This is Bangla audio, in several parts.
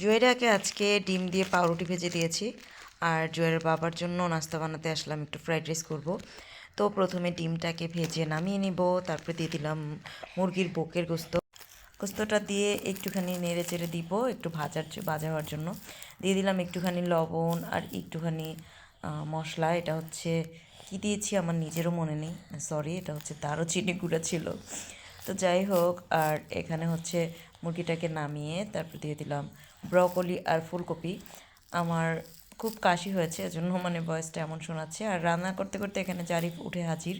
জুয়েরাকে আজকে ডিম দিয়ে পাউরুটি ভেজে দিয়েছি। আর জুয়ের বাবার জন্য নাস্তা বানাতে আসলাম একটু ফ্রাইড রাইস করব। তো প্রথমে ডিমটাকে ভেজে নামিয়ে নিব, তারপরে দিয়ে দিলাম মুরগির বুকের গোস্ত। গোস্তটা দিয়ে একটুখানি নেড়ে চেড়ে দিব, একটু ভাজার ভাজা হওয়ার জন্য। দিয়ে দিলাম একটুখানি লবণ আর একটুখানি মশলা। এটা হচ্ছে, কি দিয়েছি আমার নিজেরও মনে নেই। সরি এটা হচ্ছে দারুচিনি গুঁড়া ছিল। তো যাই হোক, আর এখানে হচ্ছে মুরগিটাকে নামিয়ে তারপর দিয়ে দিলাম ব্রকলি আর ফুলকপি আমার খুব কাশি হয়েছে, এজন্য মানে ভয়েসটা এমন শোনাচ্ছে। আর রান্না করতে করতে এখানে জারিফ উঠে হাজির।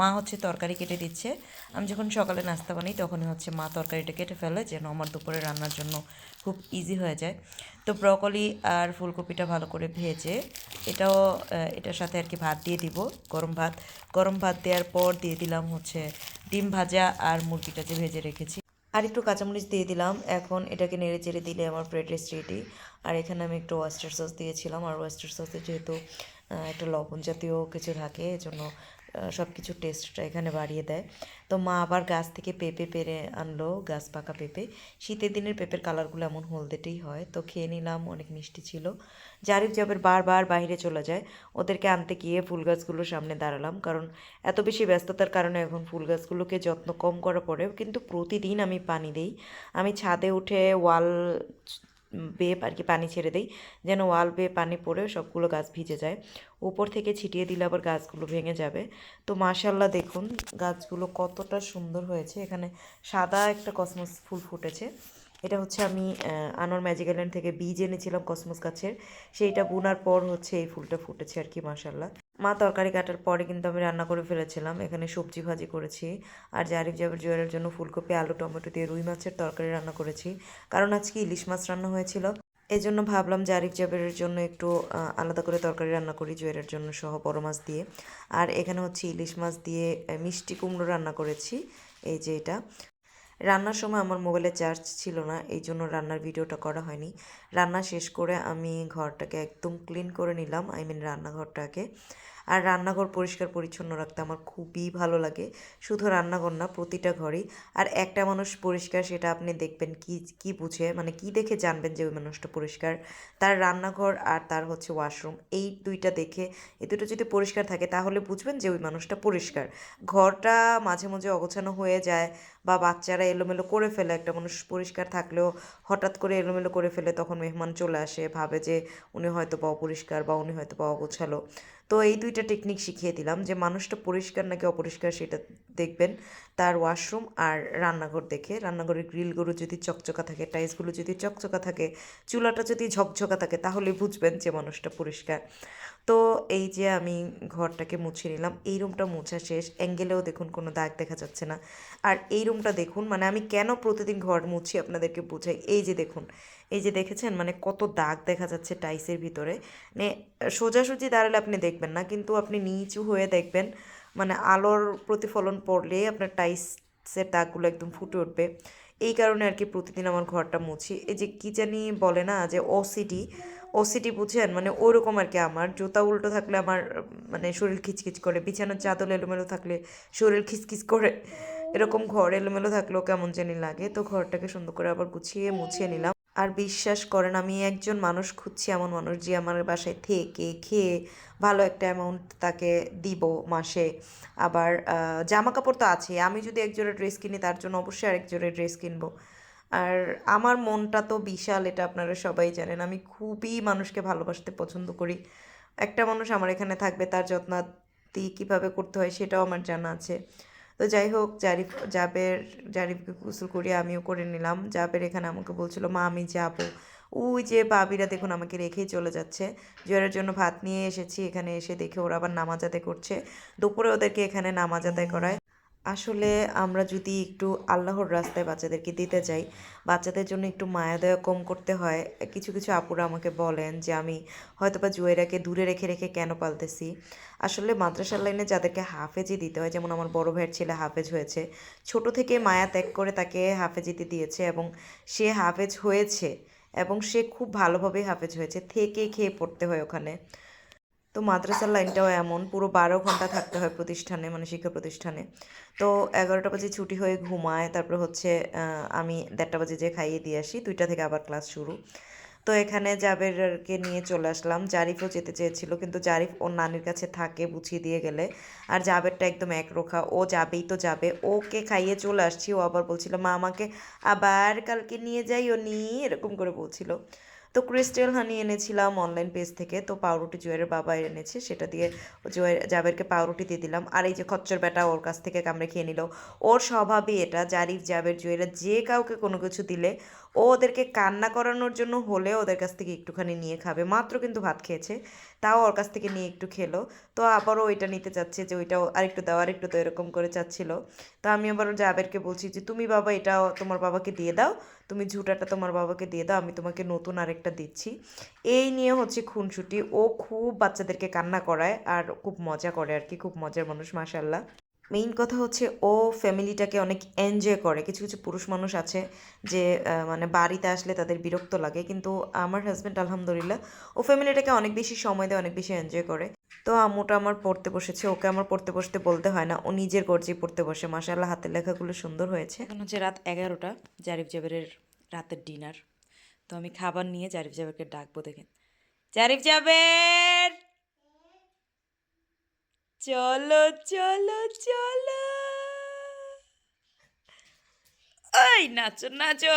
মা হচ্ছে তরকারি কেটে দিচ্ছে। আমি যখন সকালে নাস্তা বানাই, তখনই হচ্ছে মা তরকারিটা কেটে ফেলে, যেন আমার দুপুরে রান্নার জন্য খুব ইজি হয়ে যায়। তো ব্রকলি আর ফুলকপিটা ভালো করে ভেজে, এটাও এটার সাথে আর কি ভাত দিয়ে দিব, গরম ভাত। গরম ভাত দেওয়ার পর দিয়ে দিলাম হচ্ছে ডিম ভাজা আর মুরগিটা যে ভেজে রেখেছি। আর একটু কাঁচামরিচ দিয়ে দিলাম। এখন এটাকে নেড়ে চেড়ে দিলে আমার ব্রেড রেসিপিটি আর এখানে আমি একটু ওয়েস্টার সস দিয়েছিলাম। আর ওয়েস্টার সসে যেহেতু একটা লবণ জাতীয় কিছু থাকে, এজন্য সব কিছু টেস্টটা এখানে বাড়িয়ে দেয়। তো মা আবার গাছ থেকে পেঁপে পেরে আনলো, গাছ পাকা পেঁপে। শীতের দিনের পেঁপের কালারগুলো এমন হলদেটেই হয়। তো খেয়ে নিলাম, অনেক মিষ্টি ছিল। জারিফ জাবের বারবার বাইরে চলে যায়। ওদেরকে আনতে গিয়ে ফুল গাছগুলোর সামনে দাঁড়ালাম। কারণ এত বেশি ব্যস্ততার কারণে এখন ফুল গাছগুলোকে যত্ন কম করা পড়ে কিন্তু প্রতিদিন আমি পানি দিই। আমি ছাদে উঠে ওয়াল বেয়ে আর কি পানি ছেড়ে দিই। যেন ওয়াল বেয়ে পানি পড়ে সবগুলো গাছ ভিজে যায়। উপর থেকে ছিটিয়ে দিলে আবার গাছগুলো ভেঙে যাবে। তো মাশাল্লাহ দেখুন, গাছগুলো কতটা সুন্দর হয়েছে। এখানে সাদা একটা কসমস ফুল ফুটেছে। এটা হচ্ছে আমি আনোর ম্যাজিক আইল্যান্ড থেকে বীজ এনেছিলাম কসমস গাছের। সেইটা বোনার পর হচ্ছে এই ফুলটা ফুটেছে আর কি মাশাল্লাহ মা তরকারি কাটার পরে কিন্তু আমি রান্না করে ফেলেছিলাম। এখানে সবজি ভাজি করেছি আর জারিফ জাবের জোয়ারের জন্য ফুলকপি, আলু, টমেটো দিয়ে রুই মাছের তরকারি রান্না করেছি। কারণ আজকে ইলিশ মাছ রান্না হয়েছিল। এই জন্য ভাবলাম জারিফ জাবেরের জন্য একটু আলাদা করে তরকারি রান্না করি জুয়েরের জন্য সহ বড় মাছ দিয়ে। আর এখানে হচ্ছে ইলিশ মাছ দিয়ে মিষ্টি কুমড়ো রান্না করেছি। এই যে এটা। রান্নার সময় আমার মোবাইলে চার্জ ছিল না এই জন্য রান্নার ভিডিওটা করা হয়নি। রান্না শেষ করে আমি ঘরটাকে একদম ক্লিন করে নিলাম আই মিন রান্নাঘরটাকে। আর রান্নাঘর পরিষ্কার পরিচ্ছন্ন রাখতে আমার খুবই ভালো লাগে। শুধু রান্নাঘর না, প্রতিটা ঘরই। আর একটা মানুষ পরিষ্কার, সেটা আপনি দেখবেন কি কি বুঝে মানে কি দেখে জানবেন যে ওই মানুষটা পরিষ্কার? তার রান্নাঘর আর তার হচ্ছে ওয়াশরুম এই দুইটা দেখে এই দুটো যদি পরিষ্কার থাকে, তাহলে বুঝবেন যে ওই মানুষটা পরিষ্কার। ঘরটা মাঝে মাঝে অগোছানো হয়ে যায় বা বাচ্চারা এলোমেলো করে ফেলে, একটা মানুষ পরিষ্কার থাকলেও হঠাৎ করে এলোমেলো করে ফেলে, তখন মেহমান চলে আসে ভাবে যে উনি হয়তো বা অপরিষ্কার বা উনি হয়তো বা অগোছালো। তো এই দুইটা টেকনিক শিখিয়ে দিলাম যে মানুষটা পরিষ্কার নাকি অপরিষ্কার সেটা দেখবেন। তার ওয়াশরুম আর রান্নাঘর দেখে। রান্নাঘরের গ্রিলগুলো যদি চকচকা থাকে টাইলসগুলো যদি চকচকা থাকে, চুলাটা যদি ঝকঝকা থাকে, তাহলে বুঝবেন যে মানুষটা পরিষ্কার। তো এই যে আমি ঘরটাকে মুছে নিলাম, এই রুমটা মোছা শেষ। অ্যাঙ্গেলেও দেখুন কোনো দাগ দেখা যাচ্ছে না। আর এই রুমটা দেখুন মানে আমি কেন প্রতিদিন ঘর মুছি আপনাদেরকে বোঝাই। এই যে দেখুন, এই যে দেখেছেন? মানে কত দাগ দেখা যাচ্ছে টাইসের ভিতরে। মানে সোজাসুজি দাঁড়ালে আপনি দেখবেন না, কিন্তু আপনি নিচু হয়ে দেখবেন মানে আলোর প্রতিফলন পড়লে আপনার টাইসের দাগগুলো একদম ফুটে উঠবে। এই কারণে আর কি প্রতিদিন আমার ঘরটা মুছি। এই যে কি জানি বলে না, যে ওসিডি ওসিডি বুঝেন মানে ওরকম আর কি আমার। জুতা উল্টো থাকলে আমার মানে শরীর খিচখিচ করে, বিছানার চাদর এলোমেলো থাকলে শরীর খিচখিচ করে। এরকম ঘর এলোমেলো থাকলেও কেমন জানি লাগে। তো ঘরটাকে সুন্দর করে আবার গুছিয়ে মুছিয়ে নিলাম। আর বিশ্বাস করেন, আমি একজন মানুষ খুঁজছি এমন মানুষ যে আমার বাসায় থেকে খেয়ে ভালো একটা অ্যামাউন্ট তাকে দিব মাসে। আবার জামা কাপড় তো আছে, আমি যদি এক জোড়া ড্রেস কিনি তার জন্য অবশ্যই আরেক জোড়া ড্রেস কিনবো। আর আমার মনটা তো বিশাল, এটা আপনারা সবাই জানেন, আমি খুবই মানুষকে ভালোবাসতে পছন্দ করি। একটা মানুষ আমার এখানে থাকবে, তার যত্নাতি কীভাবে করতে হয় সেটাও আমার জানা আছে। তো যাই হোক, জারিফ, জাবের, জারিফকে গোসল করিয়ে আমিও করে নিলাম। জাবের এখানে আমাকে বলছিল, মা, আমি যাব। ওই যে বাবিরা দেখুন আমাকে রেখেই চলে যাচ্ছে। জোয়ারের জন্য ভাত নিয়ে এসেছি, এখানে এসে দেখে ওরা আবার নামাজ আদায় করছে। দুপুরে ওদেরকে এখানে নামাজ আদায় করায়। আসলে আমরা যদি একটু আল্লাহর রাস্তায় বাচ্চাদেরকে দিতে যাই, বাচ্চাদের জন্য একটু মায়া দয়া কম করতে হয়, কিছু কিছু আপুরা আমাকে বলেন যে আমি হয়তো বা জুয়েরাকে দূরে রেখে রেখে কেন পালতেছি। আসলে মাদ্রাসার লাইনে যাদেরকে হাফেজি দিতে হয়, যেমন আমার বড় ভাইয়ের ছেলে হাফেজ হয়েছে, ছোট থেকে মায়া ত্যাগ করে তাকে হাফেজিতে দিয়েছে এবং সে হাফেজ হয়েছে এবং সে খুব ভালোভাবে হাফেজ হয়েছে, থেকে খেয়ে পড়তে হয় ওখানে। তো মাদ্রাসার লাইনটাও এমন, পুরো বারো ঘণ্টা থাকতে হয় প্রতিষ্ঠানে মানে শিক্ষা প্রতিষ্ঠানে। তো এগারোটা বাজে ছুটি হয়ে ঘুমায়, তারপর হচ্ছে আমি দেড়টা বাজে যে খাইয়ে দিয়ে আসি, দুইটা থেকে আবার ক্লাস শুরু। তো এখানে জাবেরকে নিয়ে চলে আসলাম। জারিফও যেতে চেয়েছিল, কিন্তু জারিফ ওর নানির কাছে থাকে বুঝিয়ে দিয়ে গেলে। আর জাবেরটা একদম একরোখা, ও যাবেই তো যাবে। ওকে খাইয়ে চলে আসছি, ও আবার বলছিল, মা, আমাকে আবার কালকে নিয়ে যাই ও নিয়ে এরকম করে বলছিল। তো ক্রিস্টেল হানি এনেছিলাম অনলাইন পেজ থেকে, তো পাউরুটি জুয়ের বাবা এনেছে, সেটা দিয়ে জুয়ের, জাবেরকে পাউরুটি দিয়ে দিলাম। আর এই যে খচ্চর বেটা ওর কাছ থেকে কামড়ে খেয়ে নিল। ওর স্বভাবই এটা জারিফ জাবের, জুয়েরা যে কাউকে কোনো কিছু দিলে ও ওদেরকে কান্না করানোর জন্য হলে ওদের কাছ থেকে একটুখানি নিয়ে খাবে। মাত্র কিন্তু ভাত খেয়েছে, তাও ওর কাছ থেকে নিয়ে একটু খেলো। তো আবারও ওইটা নিতে চাচ্ছে যে ওইটাও আরেকটু দাও, আরেকটু তো এরকম করে চাচ্ছিল। তো আমি আবার জাবেরকে বলছি যে, তুমি বাবা এটা তোমার বাবাকে দিয়ে দাও, তুমি ঝুটাটা তোমার বাবাকে দিয়ে দাও, আমি তোমাকে নতুন আরেকটা দিচ্ছি। এই নিয়ে হচ্ছে খুনসুটি। ও খুব বাচ্চাদেরকে কান্না করায় আর খুব মজা করে আর কি, খুব মজার মানুষ মাশাল্লাহ মেইন কথা হচ্ছে ও ফ্যামিলিটাকে অনেক এনজয় করে। কিছু কিছু পুরুষ মানুষ আছে যে মানে বাড়িতে আসলে তাদের বিরক্ত লাগে। কিন্তু আমার হাজব্যান্ড আলহামদুলিল্লাহ ও ফ্যামিলিটাকে অনেক বেশি সময় দেয়, অনেক বেশি এনজয় করে। তো আম্মুটা আমার পড়তে বসেছে, ওকে আমার পড়তে বসতে বলতে হয় না। ও নিজের গর্জে পড়তে বসে। মাসাল্লাহ হাতের লেখাগুলো সুন্দর হয়েছে। এখন হচ্ছে রাত এগারোটা, জারিফ জাবেরের রাতের ডিনার তো আমি খাবার নিয়ে জারিফ জাবেরকে ডাকবো, দেখেন। জারিফ জাবের! চলো চলো চলো। ওই নাচো নাচো।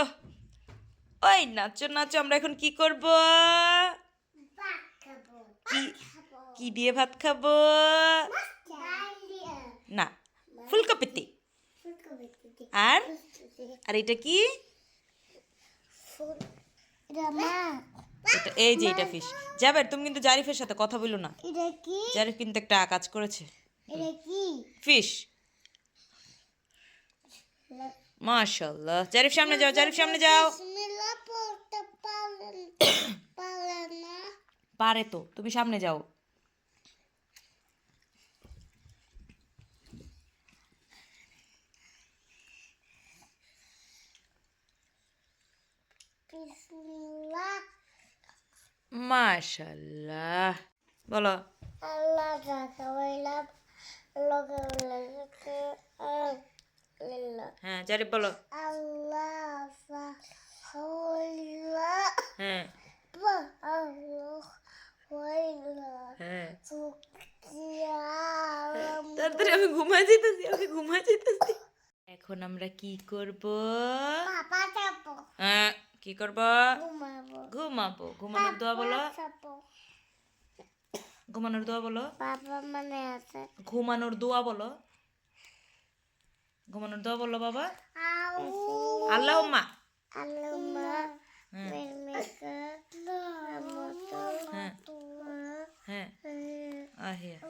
ওই নাচো নাচো, আমরা এখন কি করব? কি দিয়ে ভাত খাব? না, ফুলকপিতে। আর? আর এটা কি? এই যে এটা ফিশ যাবে তুমি কিন্তু জারিফের সাথে কথা বলো না। এটা কি? জারিফ কিন্তু একটা কাজ করেছে। এটা কি? ফিশ মাশাল্লাহ জারিফ সামনে যাও জারিফ সামনে যাও। পারে তো তুমি সামনে যাও। মাশাল্লাহ। বলো। আল্লাহ হ্যাঁ জারিফ বলো। হ্যাঁ। হ্যাঁ। তাড়াতাড়ি আমি ঘুমাই যেতেছি আমি ঘুমাই যেতেছি এখন আমরা কি করব? হ্যাঁ। কি করব? ঘুমাবো। ঘুমানোর দোয়া বলো। ঘুমানোর দোয়া বলো। বাবা মানে আছে। ঘুমানোর দোয়া বলো। ঘুমানোর দোয়া বলো বাবা। আল্লাহ মা হ্যাঁ। হ্যাঁ। হ্যাঁ।